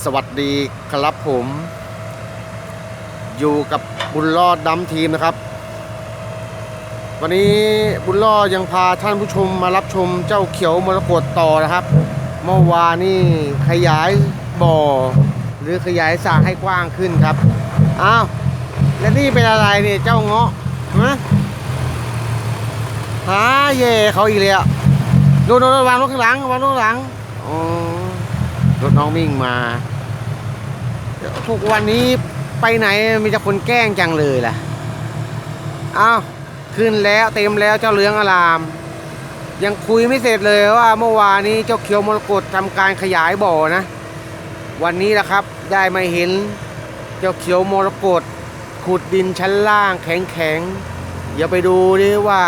สวัสดีครับผม อยู่กับบุญรอดดำทีมนะครับ วันนี้บุญรอดยังพาท่านผู้ชมมารับชมเจ้าเขียวมรกตต่อนะครับ เมื่อวานนี่ขยายบ่อ หรือขยายสระให้กว้างขึ้นครับอ้าวแล้วนี่เป็นอะไรเนี่ยเจ้าเงาะฮะหาเย่เขาอีกเลยอะดูดูดูวางรถข้างหลังวางรถข้างหลังอ๋อ รถน้องมิ่งมาทุกวันนี้ไปไหนมีแต่คนแกล้งจังเลยล่ะอ้าขึ้นแล้วเต็มแล้วเจ้าเหลืองอาราม ยังคุยไม่เสร็จเลยว่าเมื่อวานนี้เจ้าเขียวมรกตทำการขยายบ่อนะ วันนี้แหละครับได้มาเห็น เจ้าเขียวมรกตขุดดินชั้นล่างแข็งๆอย่าไปดูดิว่า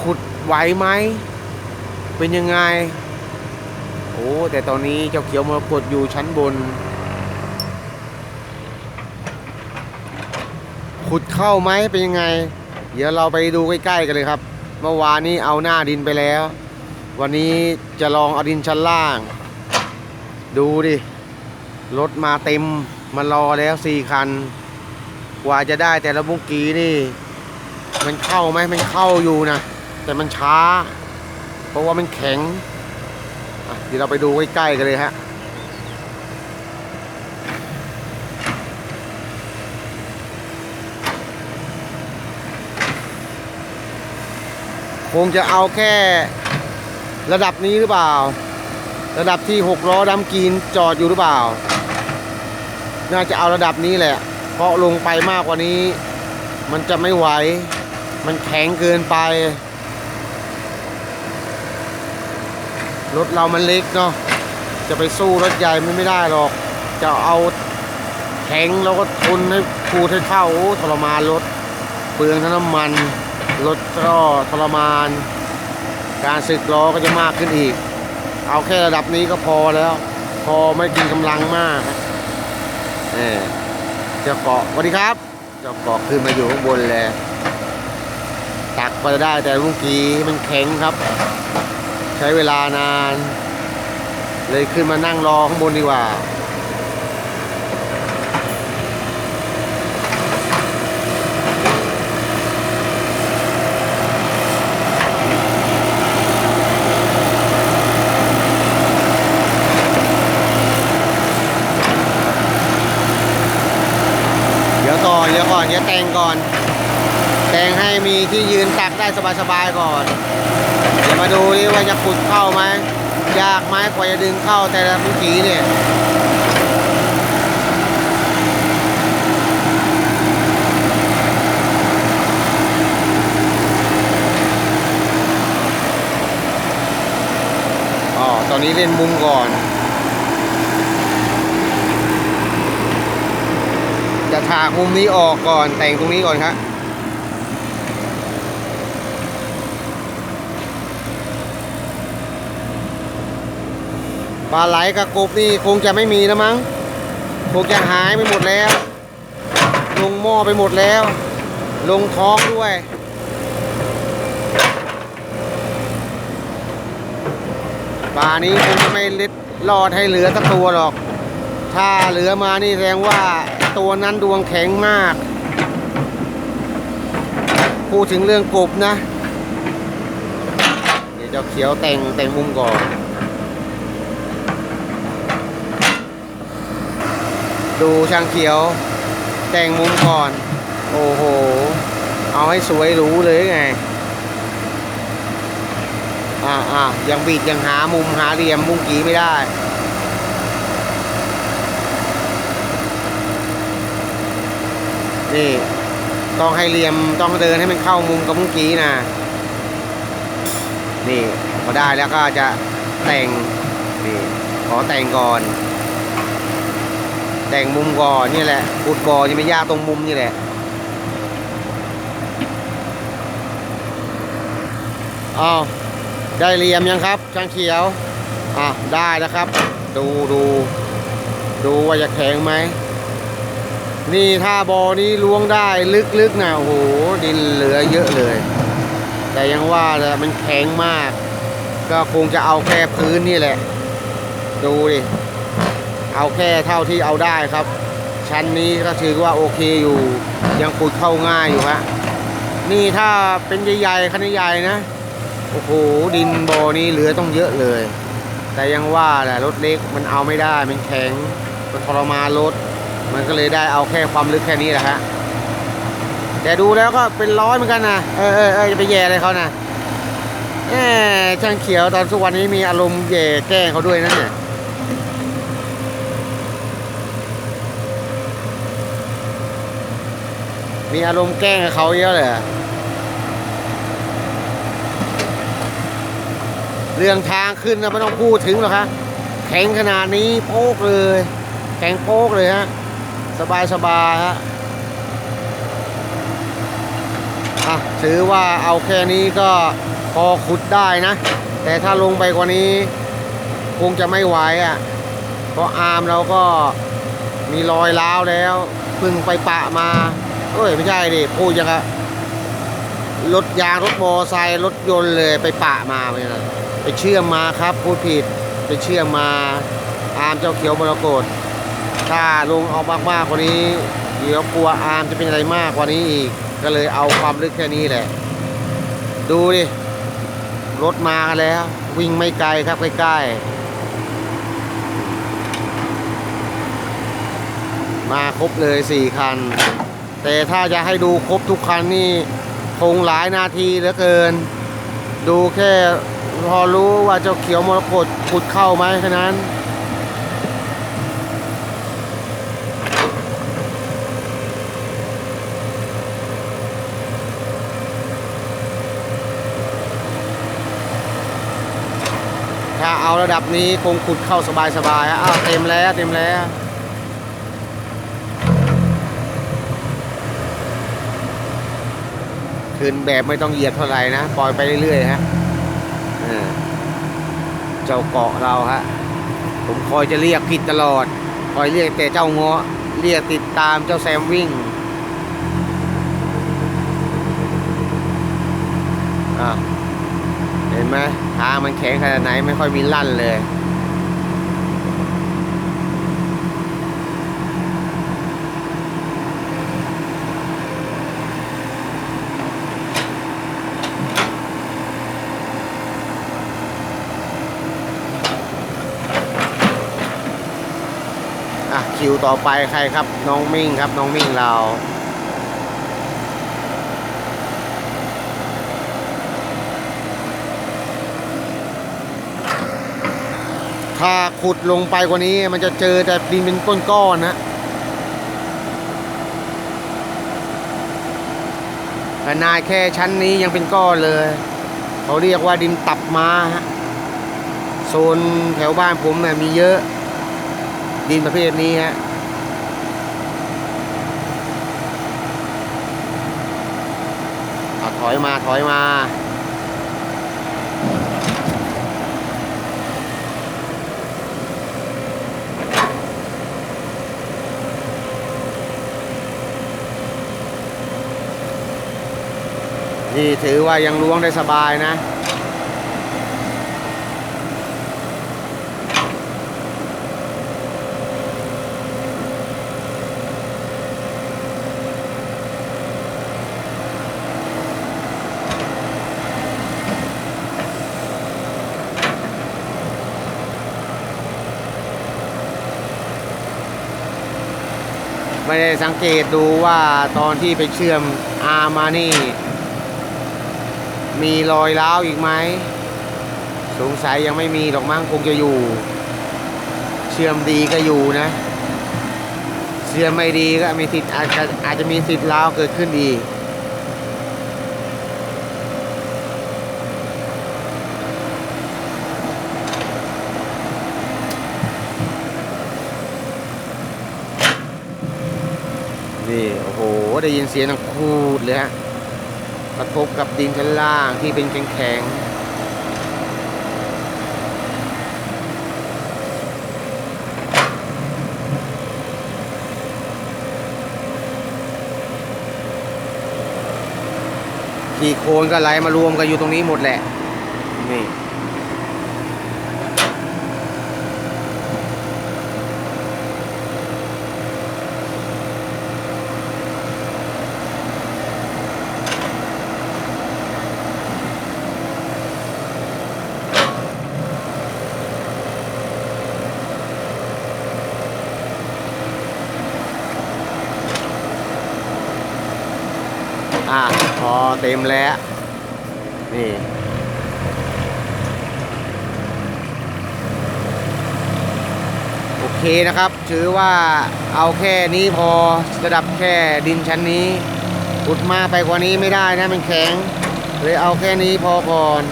ขุดไหวไหม เป็นยังไง โอ้แต่ตอนนี้เจ้าเขียวมรกตอยู่ชั้นบน ขุดเข้าไหมเป็นยังไง เดี๋ยวเราไปดูใกล้ๆกันเลยครับ เมื่อวานนี้เอาหน้าดินไปแล้ว วันนี้จะลองเอาดินชั้นล่าง ดูดิ รถมาเต็มมารอแล้วสี่คัน กว่าจะได้แต่ละบุกกีนี่ มันเข้าไหมมันเข้าอยู่นะ แต่มันช้า เพราะว่ามันแข็ง เดี๋ยวเราไปดูใกล้ๆกันเลยฮะคงจะเอาแค่ระดับนี้หรือเปล่า ระดับที่หกล้อดำกินจอดอยู่หรือเปล่า น่าจะเอาระดับนี้แหละ เพราะลงไปมากกว่านี้ มันจะไม่ไหว มันแข็งเกินไป รถเรามันเล็กเนาะจะไปสู้รถใหญ่มันไม่ได้หรอก จะเอาแข็งแล้วก็ทุนให้คูให้เข้าทรมานรถเปลืองทั้งน้ำมันรถก็ทรมาน การสึกล้อก็จะมากขึ้นอีก เอาแค่ระดับนี้ก็พอแล้ว พอไม่กินกำลังมากเออเจ้าเกาะสวัสดีครับเจ้าเกาะขึ้นมาอยู่ข้างบนเลยตักไปได้แต่เมื่อกี้มันแข็งครับ ใช้เวลานาน เลยขึ้นมานั่งรอข้างบนดีกว่าเดี๋ยวก่อนเดี๋ยวก่อนเดี๋ยวแต่งก่อน แต่งให้มีที่ยืนตักได้สบายๆก่อน เดี๋ยวมาดูดิว่าจะขุดเข้าไหมยากไหมกว่าจะดึงเข้าแต่ละพื้นที่เนี่ยอ๋อตอนนี้เล่นมุมก่อน จะถากมุมนี้ออกก่อนแต่งตรงนี้ก่อนครับ ปลาไหลกับกบนี่คงจะไม่มีแล้วมั้ง คงจะหายไปหมดแล้ว ลงหม้อไปหมดแล้ว ลงท้องด้วย ปลานี้คงจะไม่เล็ดรอดให้เหลือสักตัวหรอก ถ้าเหลือมานี่แสดงว่าตัวนั้นดวงแข็งมาก พูดถึงเรื่องกบนะ เดี๋ยวเจะเขียวแต่งแต่งมุมก่อน ดูช่างเขียว แต่งมุมก่อน โอ้โห เอาให้สวยหรูเลยไง อ่าอ่ายังบิดยังหามุมหาเหลี่ยมมุมกีไม่ได้นี่ต้องให้เหลี่ยมต้องเดินให้มันเข้ามุมกับมื่อกี้นะนี่พอได้แล้วก็จะแต่งนี่ขอแต่งก่อน แต่งมุมก่อนนี่แหละขุดบ่อนี่ไม่ยากตรงมุมนี่แหละอ้าวได้เหลี่ยมยังครับช่างเขียวอะได้แล้วครับ ดูดูดูว่าจะแข็งไหมนี่ถ้าบอนี้ล้วงได้ลึกๆนะโอ้โหดินเหลือเยอะเลย แต่ยังว่าเลยมันแข็งมาก ก็คงจะเอาแค่พื้นนี่แหละ ดูดิ เอาแค่เท่าที่เอาได้ครับ ชั้นนี้ก็ถือว่าโอเคอยู่ ยังขุดเข้าง่ายอยู่ฮะนี่ถ้าเป็นใหญ่ๆคันใหญ่นะโอ้โหดินบ่อนี้เหลือต้องเยอะเลย แต่ยังว่าแหละรถเล็กมันเอาไม่ได้มันแข็งมันทรมานรถ มันก็เลยได้เอาแค่ความลึกแค่นี้แหละฮะแต่ดูแล้วก็เป็นร้อยเหมือนกันนะเออเออเออจะไปแย่อะไรเขานะแหมช่างเขียวตอนทุกวันนี้มีอารมณ์แย่แกล้งเขาด้วยนะเนี่ย มีอารมณ์แกล้งกับเขาเยอะเลยเรื่องทางขึ้นนะไม่ต้องพูดถึงหรอกครับแข็งขนาดนี้โป๊กเลย แข็งโป๊กเลยฮะ สบายสบายฮะอะถือว่าเอาแค่นี้ก็พอขุดได้นะ แต่ถ้าลงไปกว่านี้ คงจะไม่ไหวอะ เพราะอาร์มเราก็มีรอยร้าวแล้วพิ่งไปปะมา เอ้ย ไม่ใช่ดิพูดยังกะรถยางรถมอไซค์รถยนต์เลยไปปะมาไม่ใช่ไปเชื่อมมาครับพูดผิดไปเชื่อมมาอาร์มเจ้าเขียวมรกตถ้าลงเอามากๆกว่านี้เดี๋ยวกลัวอาร์มจะเป็นอะไรมากกว่านี้อีก ก็เลยเอาความลึกแค่นี้แหละ ดูดิรถมาแล้ว วิ่งไม่ไกลครับใกล้ๆมาครบเลยสี่คัน แต่ถ้าจะให้ดูครบทุกคันนี่คงหลายนาทีเหลือเกิน ดูแค่พอรู้ว่าเจ้าเขียวมรกตขุดเข้าไหมแค่นั้นถ้าเอาระดับนี้คงขุดเข้าสบายๆอ้าวเต็มแล้วเต็มแล้ว ขึ้นแบบไม่ต้องเหยียบเท่าไหร่นะ ปล่อยไปเรื่อยๆฮะเออเจ้าเกาะเราฮะผมคอยจะเรียกผิดตลอด คอยเรียกแต่เจ้าเงาะเรียกติดตามเจ้าแซมวิ่งอะเห็นไหมทางมันแข็งขนาดไหนไม่ค่อยมีลั่นเลย อะคิวต่อไปใครครับ น้องมิ่งครับ น้องมิ่งเราถ้าขุดลงไปกว่านี้มันจะเจอแต่ดินเป็นก้อนๆนะขนาดแค่ชั้นนี้ยังเป็นก้อนเลย เขาเรียกว่าดินตับมาโซนแถวบ้านผมเนี่ยมีเยอะ ดินประเภทนี้ฮะถอยมาถอยมานี่ถือว่ายังล้วงได้สบายนะ ไม่ได้สังเกตดูว่าตอนที่ไปเชื่อมอาร์มานี่ มีรอยร้าวอีกไหม สงสัยยังไม่มีหรอกมั้งคงจะอยู่ เชื่อมดีก็อยู่นะ เชื่อมไม่ดีก็มีสิทธิ์อาจจะอาจจะมีสิทธิ์ร้าวเกิดขึ้นอีก นี่ โอ้โห ได้ยินเสียงดังคูดเลยฮะกระทบกับดินชั้นล่างที่เป็นแข็งๆขี่โคลนก็ไหลมารวมกันอยู่ตรงนี้หมดแหละ นี่ อะพอเต็มแล้ว นี่โอเคนะครับ ถือว่าเอาแค่นี้พอระดับแค่ดินชั้นนี้อุดมากไปกว่านี้ไม่ได้นะมันแข็งเลยเอาแค่นี้พอก่อน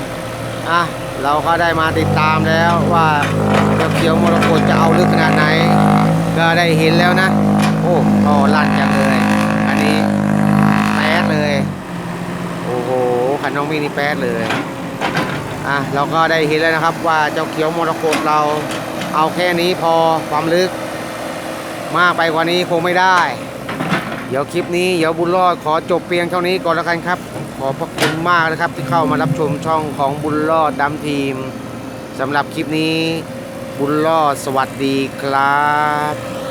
อะเราก็ได้มาติดตามแล้วว่าเจ้าเขียวมรกตจะเอาลึกขนาดไหน ก็ได้เห็นแล้วนะ โอ้พอลั่นจังเลย อันนี้แป๊ดเลย โอ้โหันน้องมีนี่แป๊ดเลย อะเราก็ได้เห็นแล้วนะครับว่าเจ้าเขียวมรกตเราเอาแค่นี้พอความลึก มากไปกว่านี้คงไม่ได้ เดี๋ยวคลิปนี้เดี๋ยวบุญรอดขอจบเพียงเท่านี้ก่อนแล้วกันครับ ขอบพระคุณมากนะครับที่เข้ามารับชมช่องของบุญรอดดำทีมสำหรับคลิปนี้บุญรอดสวัสดีครับ